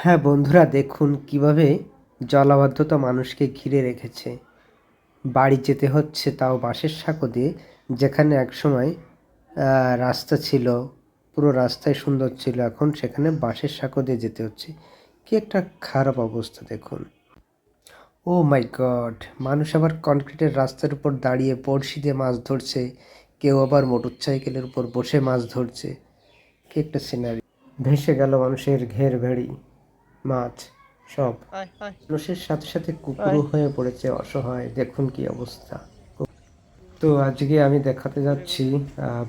হ্যাঁ বন্ধুরা, দেখুন কীভাবে জলাবদ্ধতা মানুষকে ঘিরে রেখেছে। বাড়ি যেতে হচ্ছে তাও বাঁশের সাঁকো দিয়ে, যেখানে একসময় রাস্তা ছিল, পুরো রাস্তায় সুন্দর ছিল, এখন সেখানে বাঁশের সাঁকো দিয়ে যেতে হচ্ছে। কি একটা খারাপ অবস্থা, দেখুন। ও মাই গড, মানুষ আবার কনক্রিটের রাস্তার উপর দাঁড়িয়ে বড়শি দিয়ে মাছ ধরছে, কেউ আবার মোটর সাইকেলের উপর বসে মাছ ধরছে। কি একটা সিনারি ভেসে গেল মানুষের ঘের ভেড়ি। মাছ সব। মানুষের সাথে সাথে কুকুরও হয়ে। পড়েছে অসহায়। দেখুন কি অবস্থা। তো আজকে আমি দেখাতে যাচ্ছি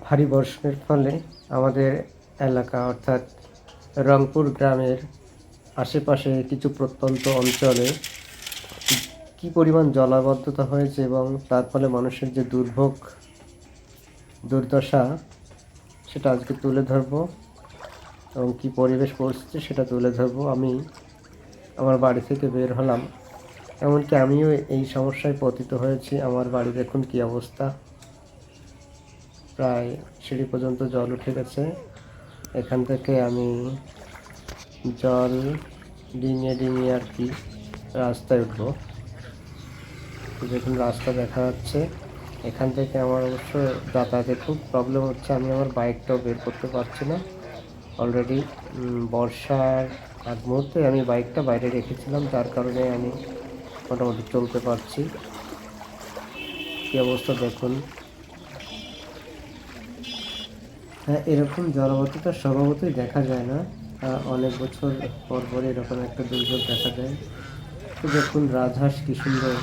ভারী বর্ষণের ফলে আমাদের এলাকা অর্থাৎ রংপুর গ্রামের আশেপাশে কিছু প্রত্যন্ত অঞ্চলে কি পরিমাণ জলাবদ্ধতা হয়েছে এবং তার ফলে মানুষের যে দুর্ভোগ দুর্দশা সেটা আজকে তুলে ধরবো। এবং কি পরিবেশ পরিস্থিতি সেটা তুলে ধরবো। আমি আমার বাড়ি থেকে বের হলাম। এমনকি আমিও এই সমস্যায় পতিত হয়েছি। আমার বাড়ি দেখুন কি অবস্থা? প্রায় সিঁড়ি পর্যন্ত জল উঠে গেছে। এখান থেকে আমি জল ডিঙিয়ে ডিঙিয়ে আর কি রাস্তায় উঠবো। দেখুন রাস্তা দেখা যাচ্ছে। এখান থেকে আমার অবশ্য যাতায়াতে খুব প্রবলেম হচ্ছে। আমি আমার বাইকটাও বের করতে পারছি না। অলরেডি বর্ষার আগ মুহূর্তে আমি বাইকটা বাইরে রেখেছিলাম যার কারণে আমি মোটামুটি চলতে পারছি। কী অবস্থা দেখুন। হ্যাঁ এরকম জলবদ্ধতা স্বভাবতই দেখা যায় না। অনেক বছর পর পর এরকম একটা দুর্যোগ দেখা যায় তো দেখুন রাজহাঁস কি সুন্দর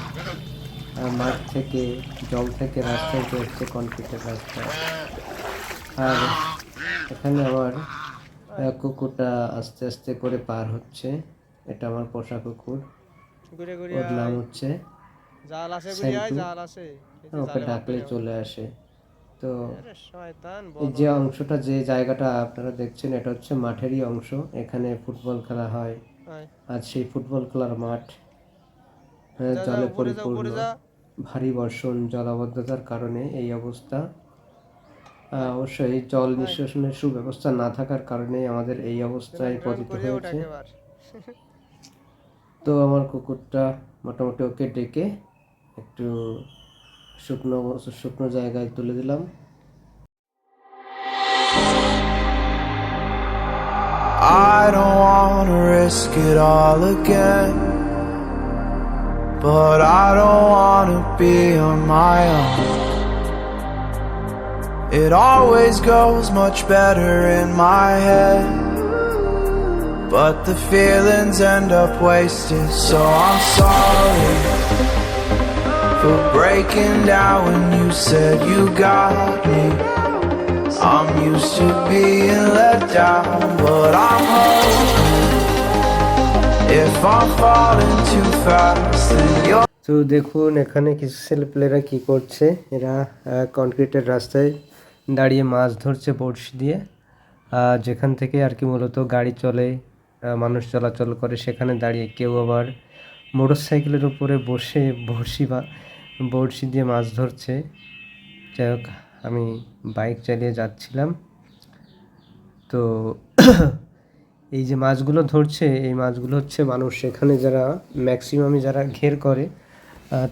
মাঠ থেকে জল থেকে রাস্তায় চলছে কনক্রিটের রাস্তা আর এখানে আহ, কুকুরটা আস্তে আস্তে করে পার হচ্ছে। এটা আমার পোষা কুকুর। ওর নাম হচ্ছে জাল আছে ঘুরে জাল আছে ওকে ডাকলে চলে আসে। তো এই যে অংশটা যে জায়গাটা আপনারা দেখছেন এটা হচ্ছে মাঠেরই অংশ। এখানে ফুটবল খেলা হয়। আজ সেই ফুটবল খেলার মাঠ হ্যাঁ, জলে পরিপূর্ণ। ভারী বর্ষণ জলাবদ্ধতার কারণে এই অবস্থা। অবশ্যই জল নিষ্কাশনের সুব্যবস্থা না থাকার কারণে আমাদের এই অবস্থায় পতিত হয়েছে তো আমার কুকুরটা মোটামুটি ওকে ডেকে একটু শুকনো শুকনো জায়গায় তুলে দিলাম I don't wanna risk it all again. But I don't wanna be on my own. It always goes much better in my head. But the feelings end up wasted, so I'm sorry for breaking down when you said you got me. I'm used to being let down, but I'm hoping if I'm falling too fast, then you're. তো দেখুন এখানে কিছু ছেলেপেলেরা কি করছে এরা কনক্রিটের রাস্তায় দাঁড়িয়ে মাছ ধরছে বড়শি দিয়ে। যেখান থেকে আর কি মূলত গাড়ি চলে মানুষ চলাচল করে, সেখানে দাঁড়িয়ে কেউ আবার মোটর সাইকেলের উপরে বসে বড়শি বা বড়শি দিয়ে মাছ ধরছে। যাই হোক, আমি বাইক চালিয়ে যাচ্ছিলাম। তো এই যে মাছগুলো ধরছে, এই মাছগুলো হচ্ছে মানুষ। সেখানে যারা ম্যাক্সিমামই যারা ঘের করে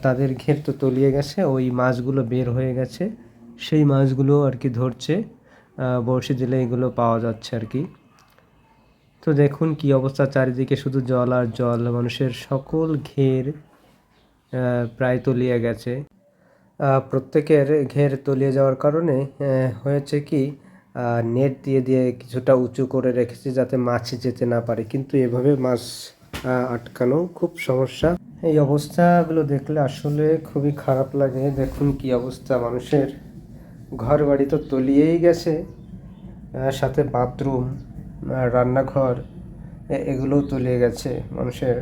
তাদের ঘের তো তলিয়ে গেছে, ওই মাছগুলো বের হয়ে গেছে। সেই মাছগুলো আর কি ধরছে। বড়শি দিলে এগুলো পাওয়া যাচ্ছে আর কি। তো দেখুন কি অবস্থা, চারিদিকে শুধু জল আর জল, মানুষের সকল ঘের প্রায় তলিয়ে গেছে। প্রত্যেকের ঘের তলিয়ে যাওয়ার কারণে হয়েছে কি নেট দিয়ে দিয়ে কিছুটা উঁচু করে রেখেছে যাতে মাছ যেতে না পারে। কিন্তু এভাবে মাছ আটকানো খুব সমস্যা। এই অবস্থাগুলো দেখলে আসলে খুবই খারাপ লাগে। দেখুন কি অবস্থা মানুষের। ঘর বাড়ি তো তলিয়েই গেছে সাথে বাথরুম রান্নাঘর এগুলোও তলিয়ে গেছে। মানুষের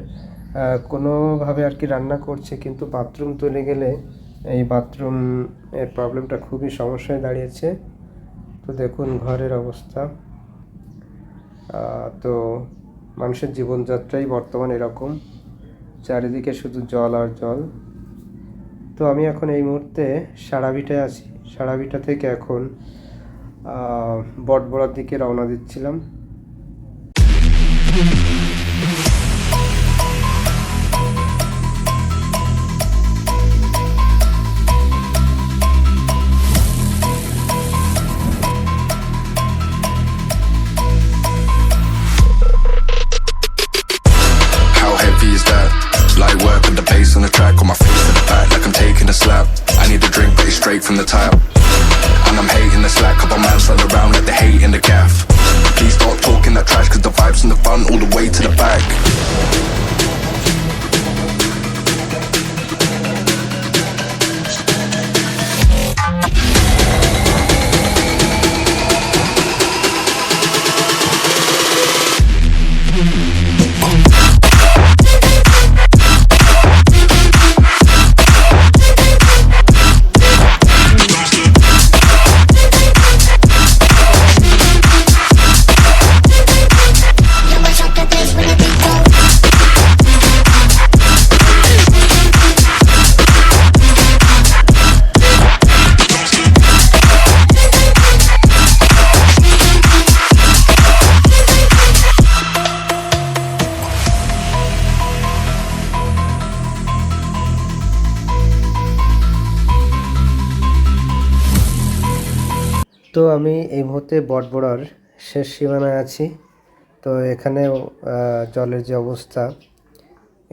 কোনোভাবে আর কি রান্না করছে, কিন্তু বাথরুম তুলে গেলে এই বাথরুম এর প্রবলেমটা খুবই সমস্যায় দাঁড়িয়েছে। তো দেখুন ঘরের অবস্থা। তো মানুষের জীবনযাত্রাই বর্তমান এরকম। চারিদিকে শুধু জল আর জল। তো আমি এখন এই মুহূর্তে সারাবিটায় আছি। সারাবিটা থেকে এখন বটবড়ার দিকে রওনা দিচ্ছিলাম। আমি এই মুহূর্তে বটবড়ার শেষ সীমানায় আছি, তো এখানেও জলের যে অবস্থা,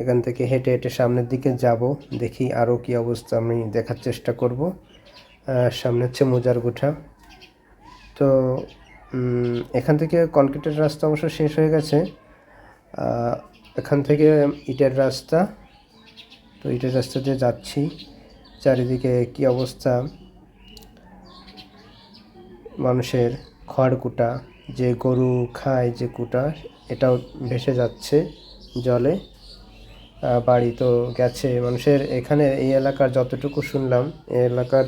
এখান থেকে হেঁটে হেঁটে সামনের দিকে যাব, দেখি আরও কি অবস্থা আমি দেখার চেষ্টা করব। সামনে হচ্ছে মোজার গুঠা তো এখান থেকে কনক্রিটের রাস্তা অবশ্য শেষ হয়ে গেছে। এখান থেকে ইটের রাস্তা, তো ইটের রাস্তা দিয়ে যাচ্ছি। চারিদিকে কি অবস্থা? মানুষের খড় কুটা যে গরু খায় যে কুটা, এটাও ভেসে যাচ্ছে জলে। বাড়ি তো গেছে। মানুষের এখানে এই এলাকার যতটুকু শুনলাম, এই এলাকার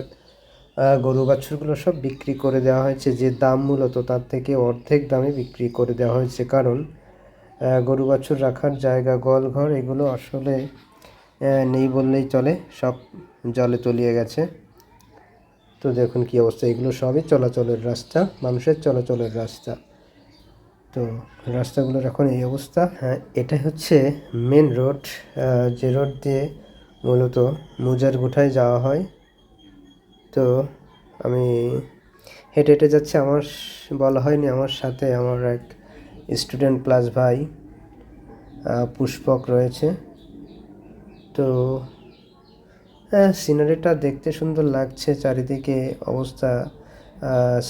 গরু বাছুরগুলো সব বিক্রি করে দেওয়া হয়েছে। যে দাম মূলত তার থেকে অর্ধেক দামে বিক্রি করে দেওয়া হয়েছে। কারণ গরু বাছুর রাখার জায়গা গোয়ালঘর এগুলো আসলে নেই বললেই চলে। সব জলে তলিয়ে গেছে। তো দেখুন কি অবস্থা, এগুলো সবই চলাচলের রাস্তা, মানুষের চলাচলের রাস্তা। তো রাস্তাগুলোর এখন এই অবস্থা। হ্যাঁ এটা হচ্ছে মেন রোড যে রোড দিয়ে মূলত মুজার গুঠায় যাওয়া হয়। তো আমি হেঁটে হেঁটে যাচ্ছি, আমার বলা হয়নি, আমার সাথে আমার এক স্টুডেন্ট প্লাস ভাই পুষ্পক রয়েছে। তো সিনারিটা দেখতে সুন্দর লাগছে, চারিদিকে অবস্থা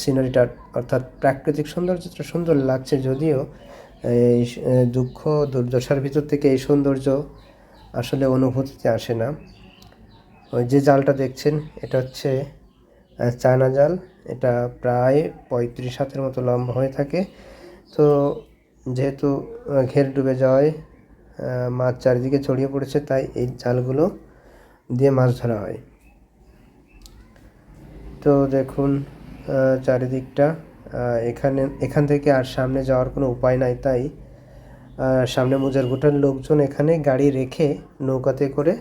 সিনারিটা অর্থাৎ প্রাকৃতিক সৌন্দর্যটা সুন্দর লাগছে যদিও এই দুঃখ, দুর্দশার ভিতর থেকে এই সৌন্দর্য আসলে অনুভূতিতে আসে না। ওই যে জালটা দেখছেন, এটা হচ্ছে চায়না জাল। এটা প্রায় পঁয়ত্রিশ হাতের মতো লম্বা হয়ে থাকে। তো যেহেতু ঘের ডুবে যাওয়ায় মাছ চারিদিকে ছড়িয়ে পড়েছে, তাই এই জালগুলো দিয়ে মাছ ধরা হয়। তো দেখুন চারিদিকটা এখানে, এখান থেকে আর সামনে যাওয়ার কোনো উপায় নাই, তাই সামনে মোজার গোটার লোকজন এখানে গাড়ি রেখে নৌকাতে করে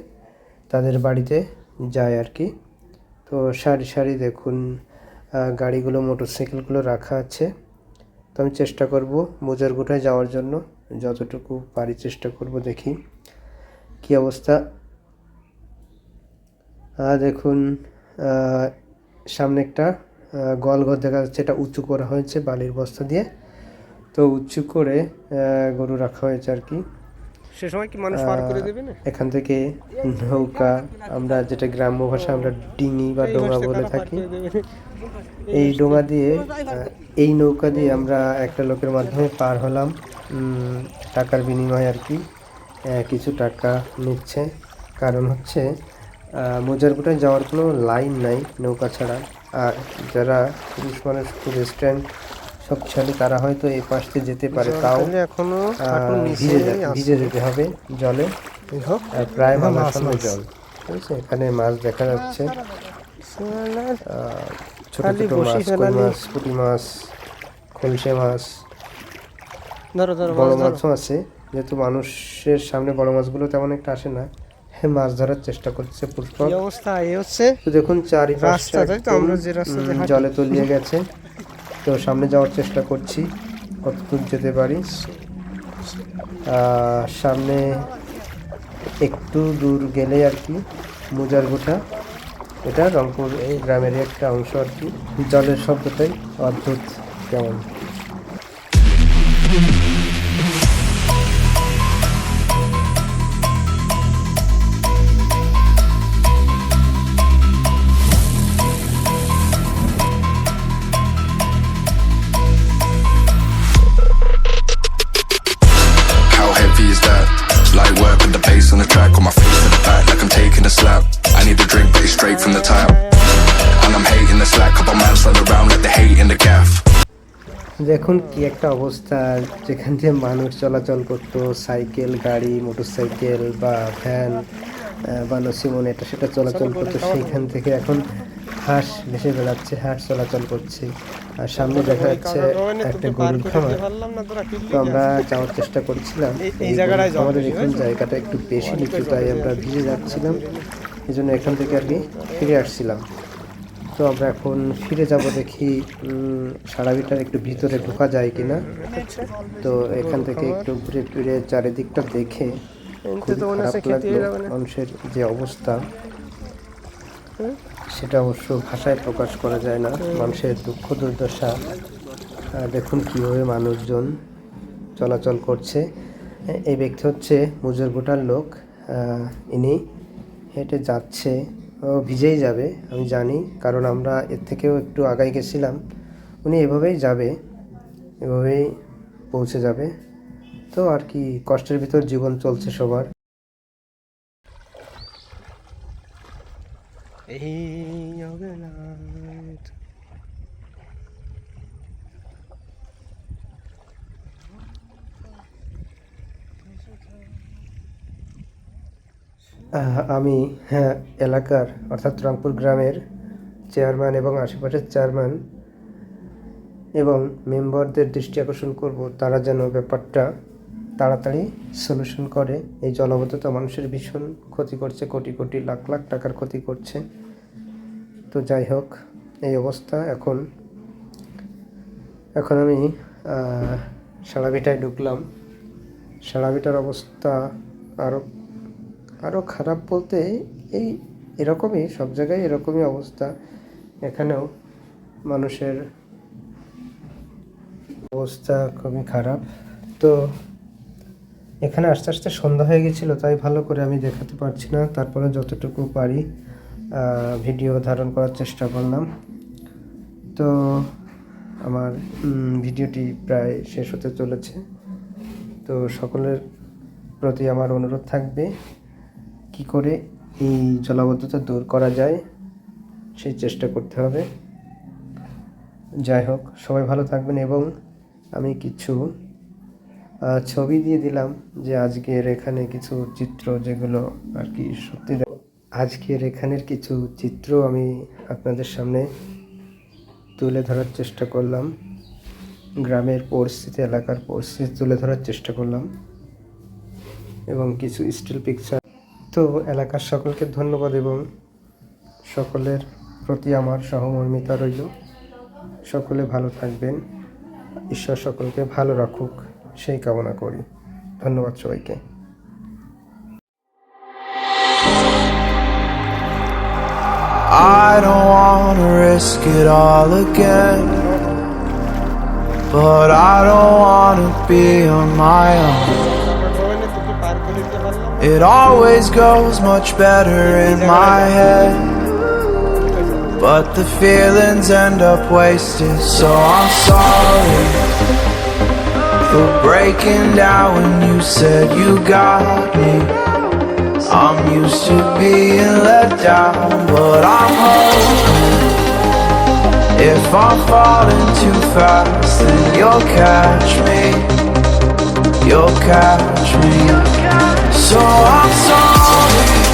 তাদের বাড়িতে যায় আর কি। তো সারি সারি দেখুন গাড়িগুলো, মোটরসাইকেলগুলো রাখা আছে। তো আমি চেষ্টা করব মোজার গোটায় যাওয়ার জন্য, যতটুকু পারি চেষ্টা করব দেখি কি অবস্থা। দেখুন সামনে একটা আহ, গোয়ালঘর দেখা যাচ্ছে এটা উঁচু করা হয়েছে বালির বস্তা দিয়ে। তো উঁচু করে গরু রাখা হয়েছে আর কি। সে সময় কি মানুষ পার করে দেবে না? এখান থেকে নৌকা আমরা যেটা গ্রাম্য ভাষা আমরা ডিঙি বা ডোঙা বলে থাকি। এই ডোঙা দিয়ে এই নৌকা দিয়ে আমরা একটা লোকের মাধ্যমে পার হলাম। টাকার বিনিময়ে আর কি কিছু টাকা নিচ্ছে। কারণ হচ্ছে মোজারপুটায় যাওয়ার কোনো লাইন নাই নৌকা ছাড়া। আর যারা পুরুষ মানুষ খুব স্ট্যান্ড শক্তিশালী তারা হয়তো এই পাশ দিয়ে যেতে পারে তাও এখনও ভিজে যেতে হবে জলে। প্রায় মালাসন্ন মাছ। জল। ঠিক আছে এখানে মাছ দেখা যাচ্ছে। ছোট ছোট মাছ কই মাছ পুঁটি মাছ খলসে মাছ বড় মাছও আছে। যেহেতু মানুষের সামনে বড় মাছগুলো তেমন একটা আসে না। মাছ ধরার চেষ্টা করছে অবস্থা? এই হচ্ছে দেখুন চারিপাশটা। জলে তলিয়ে গেছে। তো সামনে যাওয়ার চেষ্টা করছি কতদূর যেতে পারি। সামনে একটু দূর গেলে আর কি মুজার গোটা এটা রংপুর এই গ্রামের একটা অংশ আর কি। জলের শব্দটাই অদ্ভুত কেমন? কি একটা অবস্থা যেখান দিয়ে মানুষ চলাচল করতো সাইকেল গাড়ি মোটরসাইকেল বা ভ্যান বা নসিমন এটা সেটা চলাচল করতো। সেইখান থেকে এখন হাঁস ভেসে বেড়াচ্ছে হাঁস চলাচল করছে। আর সামনে দেখা যাচ্ছে একটা গরুর খামার। তো আমরা যাওয়ার চেষ্টা করছিলাম। এই- এই জায়গাটায় আমাদের এখন জায়গাটা একটু বেশি নিচু তাই আমরা ভিজে যাচ্ছিলাম। এই জন্য এখান থেকে আর কি ফিরে আসছিলাম। তো আমরা এখন ফিরে যাব দেখি সারাবিটার একটু ভিতরে ঢোকা যায় কিনা। তো এখান থেকে একটু ঘুরে ফিরে চারিদিকটা দেখে মনে না। মানুষের যে অবস্থা। সেটা অবশ্য ভাষায় প্রকাশ করা যায় না। মানুষের দুঃখ দুর্দশা। দেখুন কীভাবে মানুষজন চলাচল করছে। এই ব্যক্তি হচ্ছে মুজুর ভুটার লোক। ইনি হেঁটে যাচ্ছে। ভিজেই যাবে, আমি জানি, কারণ আমরা এর থেকেও একটু আগাই গেছিলাম। উনি এভাবেই যাবে, এভাবেই পৌঁছে যাবে। তো আর কি, কষ্টের ভিতর জীবন চলছে সবার। এই আমি হ্যাঁ এলাকার, অর্থাৎ রংপুর গ্রামের চেয়ারম্যান এবং আশেপাশের চেয়ারম্যান এবং মেম্বারদের দৃষ্টি আকর্ষণ করব, তারা যেন ব্যাপারটা তাড়াতাড়ি সলিউশন করে। এই জলবদ্ধতা মানুষের ভীষণ ক্ষতি করছে, কোটি কোটি লাখ লাখ টাকার ক্ষতি করছে। তো যাই হোক, এই অবস্থা। এখন এখন আমি সারাবিটায় ঢুকলাম। সারাবিটার অবস্থা আরও আরও খারাপ বলতে এই এরকমই, সব জায়গায় এরকমই অবস্থা। এখানেও মানুষের অবস্থা খুবই খারাপ। তো এখানে আস্তে আস্তে সন্ধ্যা হয়ে গেছিল, তাই ভালো করে আমি দেখাতে পারছি না। তারপরে যতটুকু পারি ভিডিও ধারণ করার চেষ্টা করলাম। তো আমার ভিডিওটি প্রায় শেষ হতে চলেছে। তো সকলের প্রতি আমার অনুরোধ থাকবে। কি করে এই জলাবদ্ধতা দূর করা যায়, সেই চেষ্টা করতে হবে। যাই হোক, সবাই ভালো থাকবেন এবং আমি কিছু ছবি দিয়ে দিলাম যে আজকের এখানে কিছু চিত্র যেগুলো আর কি সত্যি আজকের এখানের কিছু চিত্র আমি আপনাদের সামনে তুলে ধরার চেষ্টা করলাম। গ্রামের পরিস্থিতি, এলাকার পরিস্থিতি তুলে ধরার চেষ্টা করলাম। এবং কিছু স্টিল পিকচার তো এলাকার সকলকে ধন্যবাদ এবং সকলের প্রতি আমার সহমর্মিতা রইল সকলে ভালো থাকবেন ঈশ্বর সকলকে ভালো রাখুক সেই কামনা করি ধন্যবাদ সবাইকে I don't wanna risk it all again. But I don't be on my own. It always goes much better in my head. But the feelings end up wasted, so I'm sorry for breaking down when you said you got me. I'm used to being let down, but I'm hoping if I'm falling too fast, then you'll catch me. You'll catch me. So I'm sorry